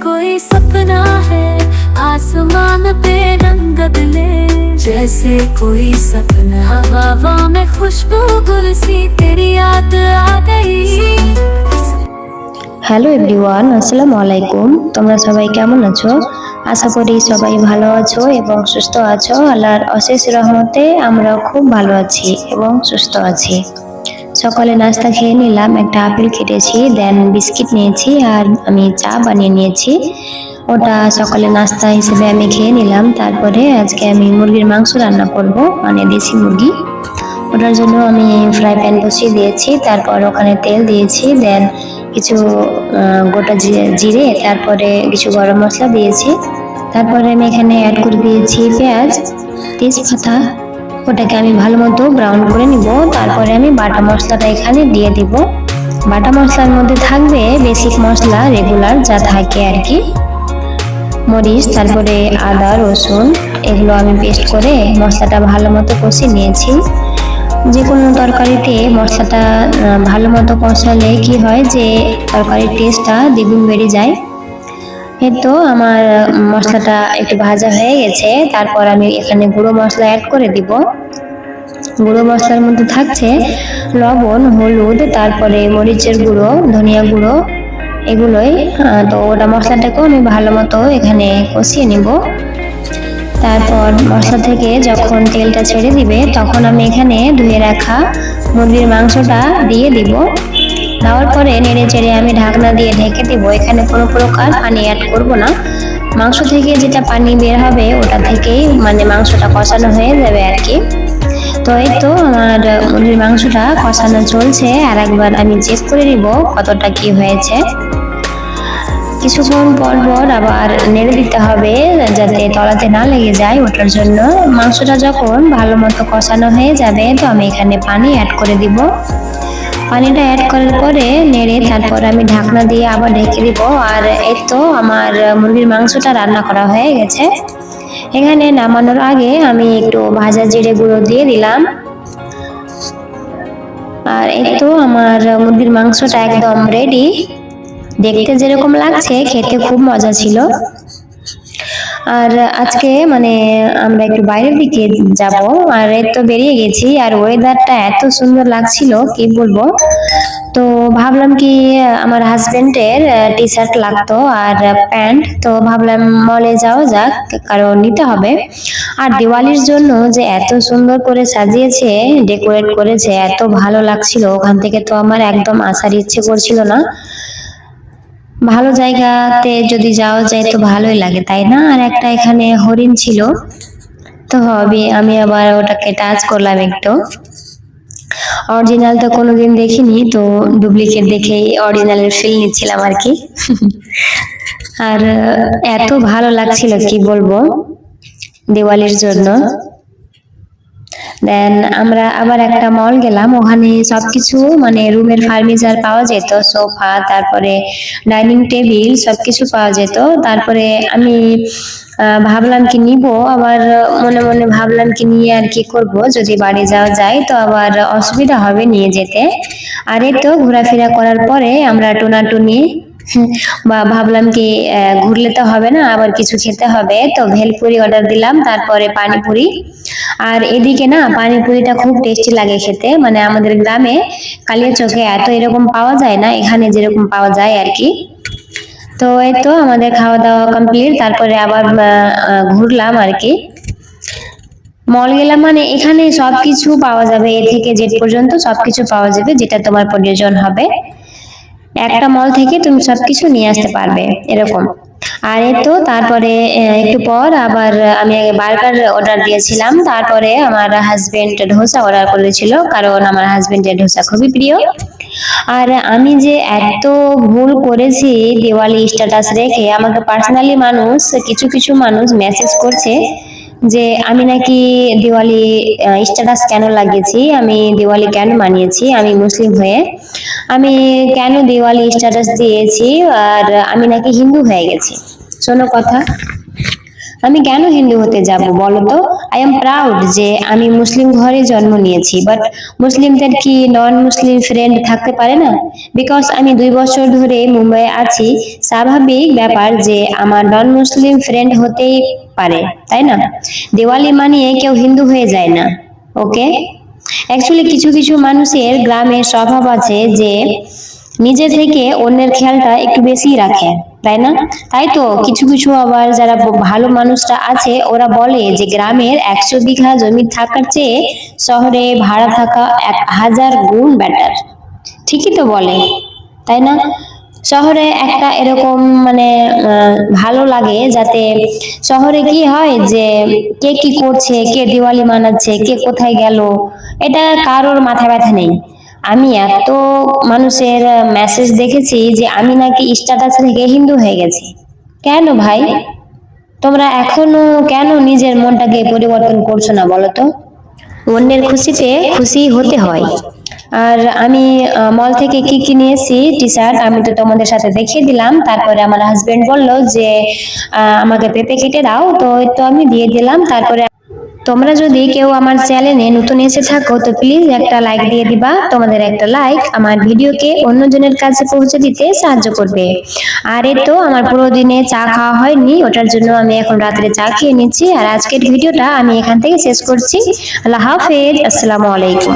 कोई सपना है आसमान पे रंग बदले जैसे कोई सपना हवा में खुशबू गुल सी तेरी याद आ गई হ্যালো এভরিওয়ান আসসালামু আলাইকুম তোমরা সবাই কেমন আছো আশা করি সবাই ভালো আছো এবং সুস্থ আছো আল্লাহর অশেষ রহমতে আমরাও খুব ভালো আছি এবং সুস্থ আছি সকালে নাস্তা খেয়ে নিলাম, একটা আপেল কেটেছি দেন বিস্কিট নিয়েছি আর আমি চা বানিয়ে নিয়েছি। ওটা সকালে নাস্তা হিসেবে আমি খেয়ে নিলাম, তারপরে আজকে আমি মুরগির মাংস রান্না করব মানে দেশি মুরগি। ওটার জন্য আমি ফ্রাই প্যান বসিয়ে দিয়েছি, তারপর ওখানে তেল দিয়েছি দেন কিছু গোটা জিরে, তারপরে কিছু গরম মশলা দিয়েছি। তারপরে আমি এখানে অ্যাড করে দিয়েছি পেঁয়াজ, তেজপাতা ওটাকে আমি ভালো মতো ব্রাউন করে নিব। তারপরে আমি বাটা মশলাটা এখানে দিয়ে দিব। বাটা মশলার মধ্যে থাকবে বেসিক মশলা রেগুলার যা থাকে আর কি। মরিচ, তারপরে আদা, রসুন, এগুলো আমি পেস্ট করে মশলাটা ভালো মতো কষে নিয়েছি। যে কোনো তরকারিতে মশলাটা ভালো মতো কষালে কি হয় যে তরকারির টেস্টটা দ্বিগুণ বেড়ে যায়। তো আমার মশলাটা একটু ভাজা হয়ে গেছে। তারপর আমি এখানে গুঁড়ো মশলা অ্যাড করে দিব। গুঁড়ো মশলার মধ্যে থাকছে লবণ, হলুদ, তারপরে মরিচের গুঁড়ো, ধনিয়া গুঁড়ো, এগুলোই তো ওটা মশলাটাকেও আমি ভালো মতো এখানে কষিয়ে নিব। তারপর মশলা থেকে যখন তেলটা ছেড়ে দিবে, তখন আমি এখানে ধুয়ে রাখা মুরগির মাংসটা দিয়ে দিব। দেওয়ার পরে নেড়ে চেড়ে আমি ঢাকনা দিয়ে ঢেকে দেবো। এখানে কোনো প্রকার পানি অ্যাড করব না। মাংস থেকে যেটা পানি বের হবে, ওটা থেকেই মানে মাংসটা কষানো হয়ে যাবে আর কি। তো এই তো আমার মুরগির মাংসটা কষানো চলছে, আর একবার আমি চেক করে নিব কতটা কি হয়েছে। কিছুক্ষণ পর পর আবার নেড়ে দিতে হবে যাতে তলাতে না লেগে যায় ওটার জন্য। মাংসটা যখন ভালো মতো কষানো হয়ে যাবে, তো আমি এখানে পানি অ্যাড করে দিব। পানিটা অ্যাড করার পরে নেড়ে তারপর আমি ঢাকনা দিয়ে আবার ঢেকে দিব। আর এই তো আমার মুরগির মাংসটা রান্না করা হয়ে গেছে। এখানে নামানোর আগে আমি একটু ভাজা জিরে গুঁড়ো দিয়ে দিলাম। আর তো আমার মুরগির মাংসটা একদম রেডি দেখতে যেরকম লাগছে, খেতে খুব মজা ছিল। আর আজকে মানে আমরা একটু বাইরের দিকে যাব। আর এই তো বেরিয়ে গেছি, আর ওয়েদারটা এত সুন্দর লাগছিল, কি বলব? তো ভাবলাম কি আমার হাজবেন্ডের টি শার্ট লাগতো আর প্যান্ট, তো ভাবলাম মলে যাওয়া যাক, কারণ নিতে হবে। আর দিওয়ালির জন্য যে এত সুন্দর করে সাজিয়েছে ডেকোরেট করেছে, এত ভালো লাগছিল। ওখান থেকে তো আমার একদম আসার ইচ্ছে করছিল না। ভালো জায়গাতে যদি যাওয়া যায় তো ভালোই লাগে, তাই না? আর একটা এখানে হরিণ ছিল, তো হবে আমি আবার ওটাকে টাচ করলাম একটু। অরিজিনাল তো কোনোদিন দেখিনি, তো ডুপ্লিকেট দেখেই অরিজিনালের ফিল নিচ্ছিলাম আর কি। আর, এত ভালো লাগছিল, কি বলব, দিওয়ালির জন্য। দেন আমরা আবার একটা মল গেলাম, ওখানে সবকিছু মানে রুমের ফার্নিচার পাওয়া যেত, সোফা, তারপরে ডাইনিং টেবিল সবকিছু পাওয়া যেত। তারপরে আমি ভাবলাম কি নিব, আবার মনে মনে ভাবলাম কি নিয়ে আর কি করব, যদি বাড়ি যাওয়া যায় তো আবার অসুবিধা হবে নিয়ে যেতে। আর এই তো ঘোরাফেরা করার পরে আমরা টোনাটুনি বা ভাবলাম কি ঘুরলে তো হবে না, আবার কিছু খেতে হবে। তো ভেলপুরি অর্ডার দিলাম, তারপরে পানিপুরি। আর এদিকে না, পানিপুরিটা খুব টেস্টি লাগে খেতে। মানে আমাদের গ্রামে কালিয়া চোখে এত এরকম পাওয়া যায় না, এখানে যেরকম পাওয়া যায় আর কি। তো এই তো আমাদের খাওয়া দাওয়া কমপ্লিট তারপরে আবার ঘুরলাম আর কি। মল গেলাম মানে এখানে সবকিছু পাওয়া যাবে, এ থেকে জেড পর্যন্ত সবকিছু পাওয়া যাবে, যেটা তোমার প্রয়োজন হবে। একটা মল থেকে তুমি সবকিছু নিয়ে আসতে পারবে, এরকম। আর তো তারপরে একটু পর আবার আমি আগে বার্গার অর্ডার দিয়েছিলাম, তারপরে আমার হাজবেন্ড ধোসা অর্ডার করেছিল, কারণ আমার হাজবেন্ডের ধোসা খুবই প্রিয়। আর আমি যে এত ভুল করেছি দিওয়ালি স্ট্যাটাস রেখে, আমাকে পার্সোনালি মানুষ, কিছু কিছু মানুষ মেসেজ করছে যে আমি নাকি দিওয়ালি স্ট্যাটাস কেন লাগিয়েছি? আমি দিওয়ালি কেন মানিয়েছি? আমি মুসলিম হয়ে আমি কেন দিওয়ালি স্ট্যাটাস দিয়েছি? আর আমি নাকি হিন্দু হয়ে গেছি? শোনো কথা। আমি কেন হিন্দু হতে যাব বলো তো আই এম প্রাউড যে আমি মুসলিম ঘরে জন্ম নিয়েছি। বাট মুসলিমদের কি নন মুসলিম ফ্রেন্ড থাকতে পারে না? বিকজ আমি দুই বছর ধরে মুম্বাইয়ে আছি, স্বাভাবিক ব্যাপার যে আমার নন মুসলিম ফ্রেন্ড হতেই পারে, তাই না? দিওয়ালি মানিয়ে কেউ হিন্দু হয়ে যায় না ওকে অ্যাকচুয়ালি কিছু কিছু মানুষের গ্রামে স্বভাব আছে যে নিজে থেকে অন্যের খেয়ালটা একটু বেশি রাখে। তাই না? তাই তো? কিছু কিছু আবার যারা ভালো মানুষরা আছে, ওরা বলে যে গ্রামের একশো বিঘা জমি থাকার চেয়ে শহরে ভাড়া থাকা এক হাজার গুণ বেটার ঠিকই তো বলে, তাই না? শহরে একটা এরকম মানে ভালো লাগে যাতে শহরে কি হয় যে কে কি করছে, কে দিওয়ালি মানাচ্ছে, কে কোথায় গেল, এটা কারোর মাথা ব্যথা নেই। আমি এত মানুষের মেসেজ দেখেছি যে আমি নাকি স্ট্যাটাস থেকে হিন্দু হয়ে গেছি। কেন ভাই? তোমরা এখনও কেন নিজের মনটাকে পরিবর্তন করছ না বলো তো? অন্যের খুশিতে খুশি হতে হয়। আর আমি মল থেকে কি কি নিয়েছি টি শার্ট আমি তো তোমাদের সাথে দেখিয়ে দিলাম। তারপরে আমার হাজবেন্ড বলল যে আমাকে পেঁপে কেটে দাও। তো তো আমি দিয়ে দিলাম। তারপরে তোমরা যদি কেউ আমার চ্যানেলে নতুন এসে থাকো, তো প্লিজ একটা লাইক দিয়ে দিবা। তোমাদের একটা লাইক আমার ভিডিওকে অন্যজনের কাছে পৌঁছে দিতে সাহায্য করবে। আর এ তো আমার পুরো দিনে চা খাওয়া হয়নি, ওটার জন্য আমি এখন রাত্রে চা খেয়ে নিচ্ছি। আর আজকের ভিডিওটা আমি এখান থেকে শেষ করছি। আল্লাহ হাফেজ, আসসালামু আলাইকুম।